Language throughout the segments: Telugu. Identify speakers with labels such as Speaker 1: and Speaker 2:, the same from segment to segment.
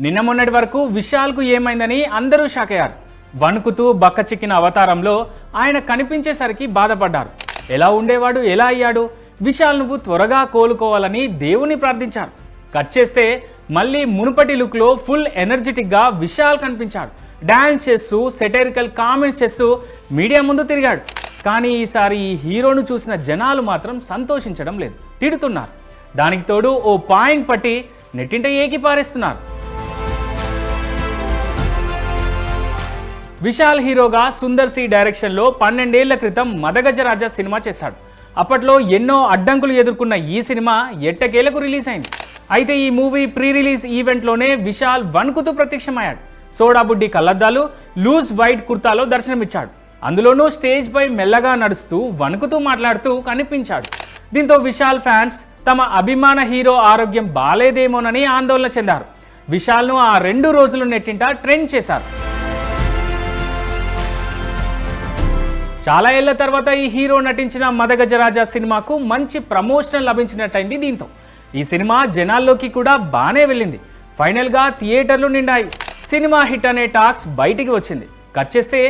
Speaker 1: నిన్న మొన్నటి వరకు విశాల్కు ఏమైందని అందరూ షాక్ అయ్యారు వణుకుతూ బక్క చిక్కిన అవతారంలో ఆయన కనిపించేసరికి బాధపడ్డారు. ఎలా ఉండేవాడు? ఎలా అయ్యాడు? విశాల్ నువ్వు త్వరగా కోలుకోవాలని దేవుని ప్రార్థించారు. కట్ చేస్తే మళ్ళీ మునుపటి లుక్లో ఫుల్ ఎనర్జెటిక్గా విశాల్ కనిపించాడు. డ్యాన్స్ చేస్తూ సెటరికల్ కామెంట్స్ చేస్తూ మీడియా ముందు తిరిగాడు. కానీ ఈసారి ఈ హీరోను చూసిన జనాలు మాత్రం సంతోషించడం లేదు. తిడుతున్నారు. దానికి తోడు ఓ పాయింట్ పట్టి నెట్టింట ఏకి పారేస్తున్నారు. విశాల్ హీరోగా సుందర్ సి డైరెక్షన్లో పన్నెండేళ్ళ క్రితం మదగజరాజ సినిమా చేశాడు. అప్పట్లో ఎన్నో అడ్డంకులు ఎదుర్కొన్న ఈ సినిమా ఎట్టకేలకు రిలీజ్ అయింది. అయితే ఈ మూవీ ప్రీ రిలీజ్ ఈవెంట్లోనే విశాల్ వణుకుతూ ప్రత్యక్షమయ్యాడు. సోడాబుడ్డి కళ్ళద్దాలు లూజ్ వైట్ కుర్తాలో దర్శనమిచ్చాడు. అందులోనూ స్టేజ్ పై మెల్లగా నడుస్తూ వణుకుతూ మాట్లాడుతూ కనిపించాడు. దీంతో విశాల్ ఫ్యాన్స్ తమ అభిమాన హీరో ఆరోగ్యం బాలేదేమోనని ఆందోళన చెందారు. విశాల్ను ఆ రెండు రోజులు నెట్టింట ట్రెండ్ చేశారు. చాలా ఏళ్ళ తర్వాత ఈ హీరో నటించిన మదగజరాజా సినిమాకు మంచి ప్రమోషన్ లభించినట్టయింది దీంతో. ఈ సినిమా జనాల్లోకి కూడా బాగానే వెళ్ళింది. ఫైనల్గా థియేటర్లు నిండాయి. సినిమా హిట్ అనే టాక్స్ బయటికి వచ్చింది. కట్ చేస్తే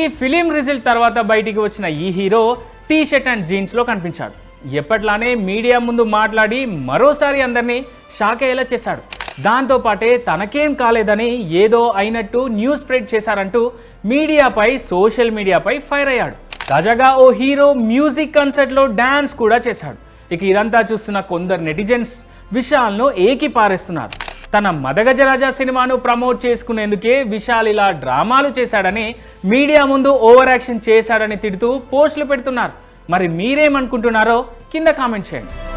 Speaker 1: ఈ ఫిలిం రిజల్ట్ తర్వాత బయటికి వచ్చిన ఈ హీరో టీ షర్ట్ అండ్ జీన్స్లో కనిపించాడు. ఎప్పట్లానే మీడియా ముందు మాట్లాడి మరోసారి అందరినీ షాక్ అయ్యేలా చేశాడు. దాంతోపాటే తనకేం కాలేదని ఏదో అయినట్టు న్యూస్ స్ప్రెడ్ చేశారంటూ మీడియాపై సోషల్ మీడియాపై ఫైర్ అయ్యాడు. తాజాగా ఓ హీరో మ్యూజిక్ కన్సర్ట్లో డ్యాన్స్ కూడా చేశాడు. ఇక ఇదంతా చూస్తున్న కొందరు నెటిజన్స్ విశాల్ను ఏకిపారేస్తున్నారు తన మదగజరాజా సినిమాను ప్రమోట్ చేసుకునేందుకే విశాల్ ఇలా డ్రామాలు చేశాడని మీడియా ముందు ఓవర్ యాక్షన్ చేశాడని తిడుతూ పోస్టులు పెడుతున్నారు. మరి మీరేమనుకుంటున్నారో కింద కామెంట్ చేయండి.